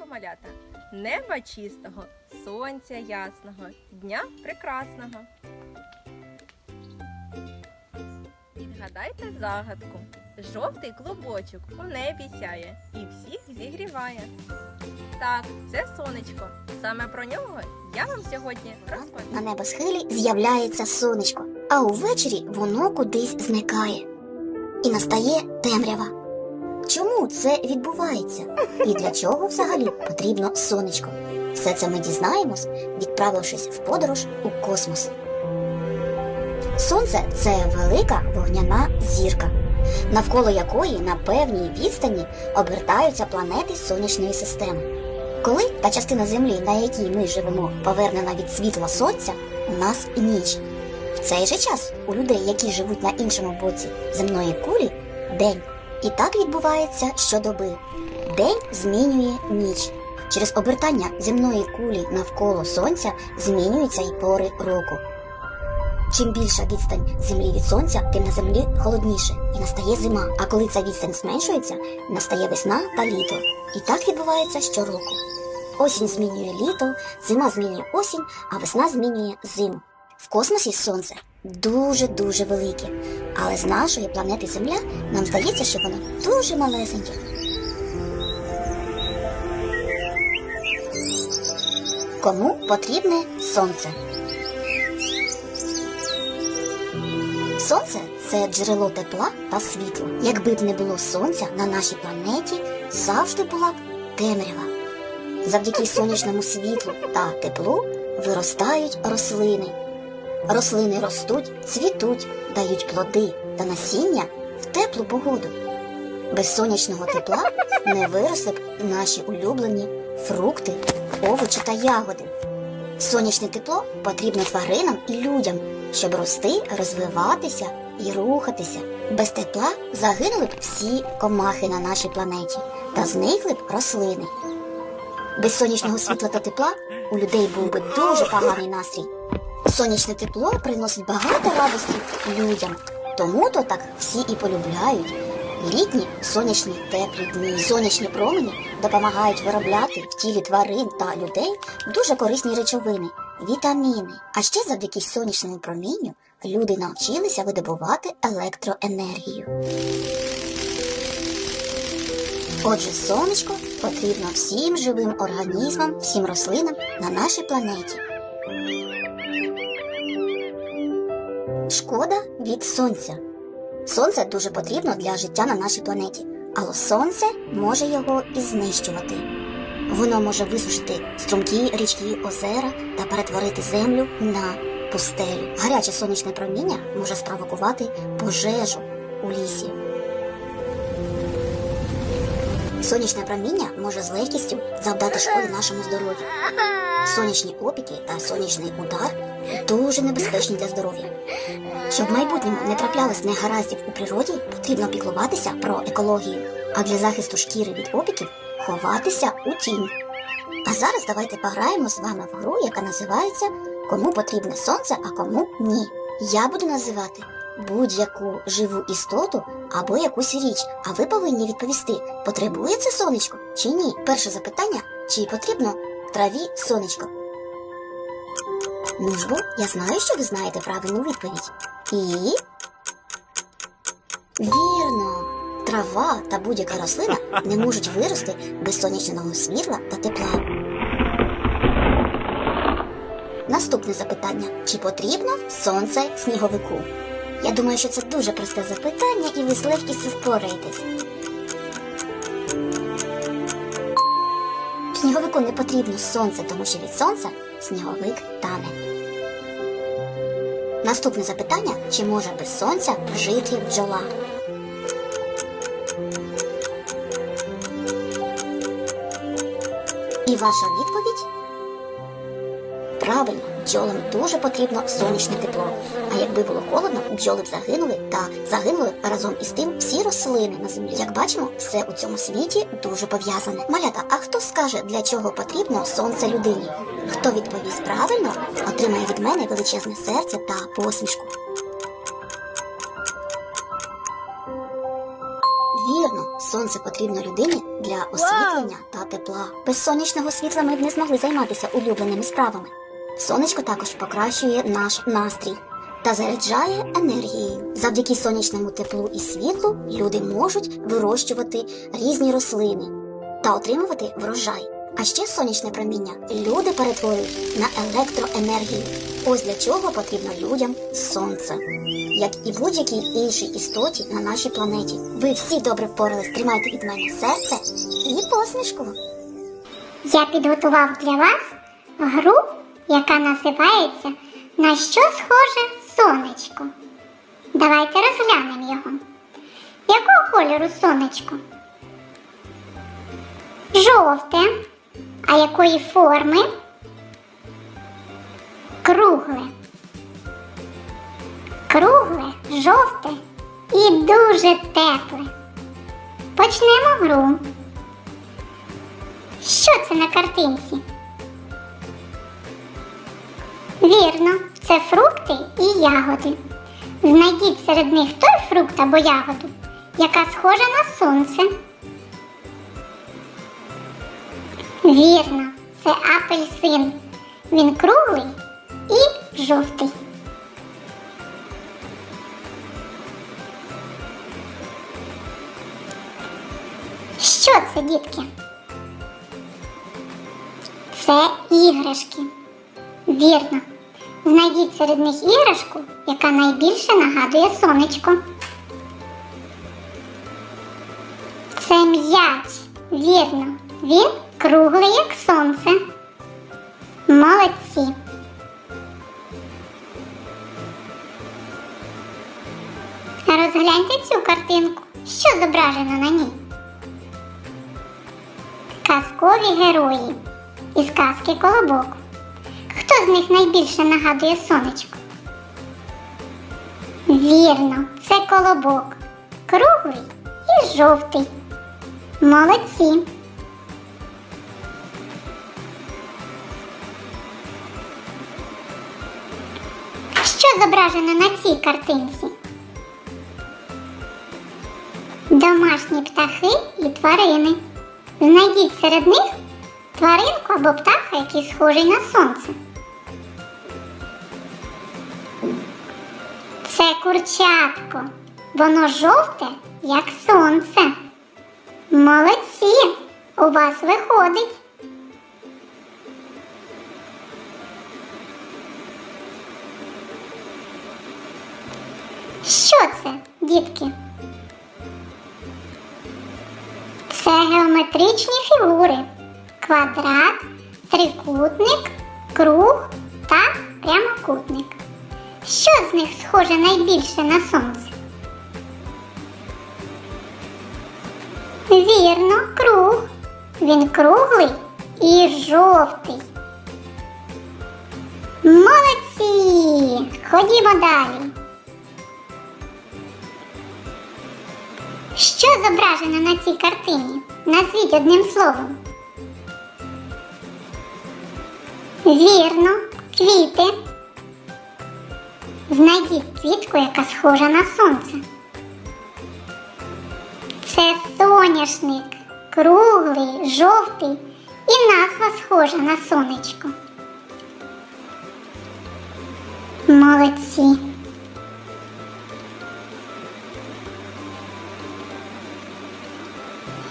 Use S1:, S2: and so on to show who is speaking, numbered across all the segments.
S1: ранку, неба чистого, сонця ясного, дня прекрасного. Відгадайте загадку. Жовтий клубочок у небі сяє і всіх зігріває. Так, це сонечко. Саме про нього я вам сьогодні розповім.
S2: На небосхилі з'являється сонечко, а увечері воно кудись зникає. І настає темрява. Чому це відбувається? І для чого взагалі потрібно сонечко? Все це ми дізнаємось, відправившись в подорож у космос. Сонце це велика вогняна зірка, навколо якої на певній відстані обертаються планети сонячної системи. Коли та частина Землі, на якій ми живемо, повернена від світла сонця, у нас ніч. В цей же час у людей, які живуть на іншому боці земної кулі, день. І так відбувається щодоби. День змінює ніч. Через обертання земної кулі навколо сонця змінюються й пори року. Чим більша відстань землі від сонця, тим на землі холодніше і настає зима. А коли ця відстань зменшується, настає весна та літо. І так відбувається щороку. Осінь змінює літо, зима змінює осінь, а весна змінює зиму. В космосі сонце дуже-дуже велике, але з нашої планети Земля нам здається, що воно дуже малесеньке. Кому потрібне сонце? Сонце це джерело тепла та світла. Якби б не було сонця на нашій планеті, завжди була б темрява. Завдяки сонячному світлу та теплу виростають рослини. Рослини ростуть, цвітуть, дають плоди та насіння в теплу погоду. Без сонячного тепла не виросли б наші улюблені фрукти, овочі та ягоди. Сонячне тепло потрібно тваринам і людям, щоб рости, розвиватися і рухатися. Без тепла загинули б всі комахи на нашій планеті та зникли б рослини. Без сонячного світла та тепла у людей був би дуже поганий настрій. Сонячне тепло приносить багато радості людям, тому то так всі і полюбляють. Літні сонячні теплі дні, сонячні промені допомагають виробляти в тілі тварин та людей дуже корисні речовини, вітаміни. А ще завдяки сонячному промінню люди навчилися видобувати електроенергію. Отже, сонечко потрібно всім живим організмам, всім рослинам на нашій планеті. Шкода від сонця. Сонце дуже потрібно для життя на нашій планеті, але сонце може його і знищувати. Воно може висушити струмки, річки, озера та перетворити землю на пустелю. Гаряче сонячне проміння може спровокувати пожежу у лісі. Сонячне проміння може з легкістю завдати шкоди нашому здоров'ю. Сонячні опіки та сонячний удар дуже небезпечні для здоров'я. Щоб в майбутньому не траплялось негараздів у природі, потрібно піклуватися про екологію, а для захисту шкіри від опіків ховатися у тінь. А зараз давайте пограємо з вами в гру, яка називається Кому потрібне сонце, а кому ні. Я буду називати будь-яку живу істоту або якусь річ, а ви повинні відповісти, потребує це сонечко чи ні. Перше запитання: чи потрібно траві сонечко? Ну я знаю, що ви знаєте правильну відповідь. І. Вірно! Трава та будь-яка рослина не можуть вирости без сонячного світла та тепла. Наступне запитання: чи потрібно сонце сніговику? Я думаю, що це дуже просте запитання, і ви з легкістю впораєтесь. Сніговику не потрібно сонце, тому що від сонця сніговик тане. Наступне запитання: чи може без сонця жити бджола? І ваша відповідь? Правильно, бджолам дуже потрібно сонячне тепло. А якби було холодно, бджоли б загинули та загинули разом із тим всі рослини на землі. Як бачимо, все у цьому світі дуже пов'язане. Малята, а хто скаже, для чого потрібно сонце людині? Хто відповість правильно, отримає від мене величезне серце та посмішку. Вірно, сонце потрібно людині для освітлення та тепла. Без сонячного світла ми б не змогли займатися улюбленими справами. Сонечко також покращує наш настрій та заряджає енергією. Завдяки сонячному теплу і світлу люди можуть вирощувати різні рослини та отримувати врожай. А ще сонячне проміння люди перетворюють на електроенергію. Ось для чого потрібно людям сонце, як і будь-якій іншій істоті на нашій планеті. Ви всі добре впорались, тримайте від мене серце і посмішку.
S3: Я підготував для вас гру, яка називається На що схоже сонечко. Давайте розглянемо його. Якого кольору сонечко? Жовте. А якої форми? Кругле. Кругле, жовте і дуже тепле. Почнемо гру. Що це на картинці? Вірно, це фрукти і ягоди. Знайдіть серед них той фрукт або ягоду, яка схожа на сонце. Вірно, це апельсин. Він круглий і жовтий. Що це, дітки? Це іграшки. Вірно. Знайдіть серед них іграшку, яка найбільше нагадує сонечко. Це м'яч. Вірно. Він круглий, як сонце. Молодці. Розгляньте цю картинку. Що зображено на ній? Казкові герої із казки Колобок. Хто з них найбільше нагадує сонечко? Вірно, це колобок. Круглий і жовтий. Молодці. Що зображено на цій картинці? Домашні птахи і тварини. Знайдіть серед них тваринку або птаха, який схожий на сонце. Курчатко. Воно жовте, як сонце. Молодці! У вас виходить. Що це, дітки? Це геометричні фігури. Квадрат, трикутник, круг та прямокутник. Що з них схоже найбільше на сонце? Вірно, круг. Він круглий і жовтий. Молодці! Ходімо далі. Що зображено на цій картині? Назвіть одним словом. Вірно, квіти. Знайдіть квітку, яка схожа на сонце. Це соняшник, круглий, жовтий і назва схожа на сонечко. Молодці.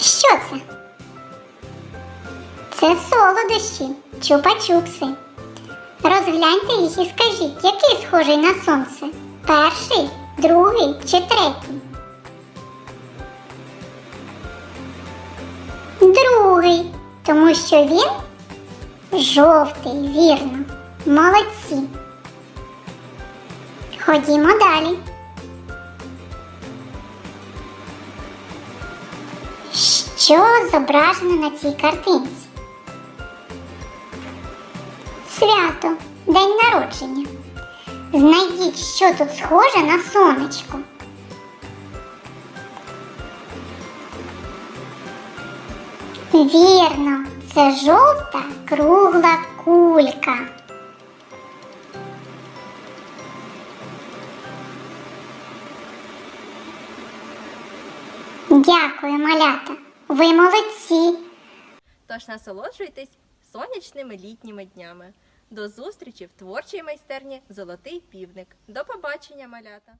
S3: Що це? Це солодощі, чупа-чупси. Розгляньте їх і скажіть, який схожий на сонце? Перший, другий чи третій? Другий, тому що він жовтий, вірно. Молодці. Ходімо далі. Що зображено на цій картинці? Свято, день народження. Знайдіть, що тут схоже на сонечко. Вірно, це жовта кругла кулька. Дякую, малята. Ви молодці.
S1: Тож насолоджуйтесь сонячними літніми днями. До зустрічі в творчій майстерні Золотий півник. До побачення, малята!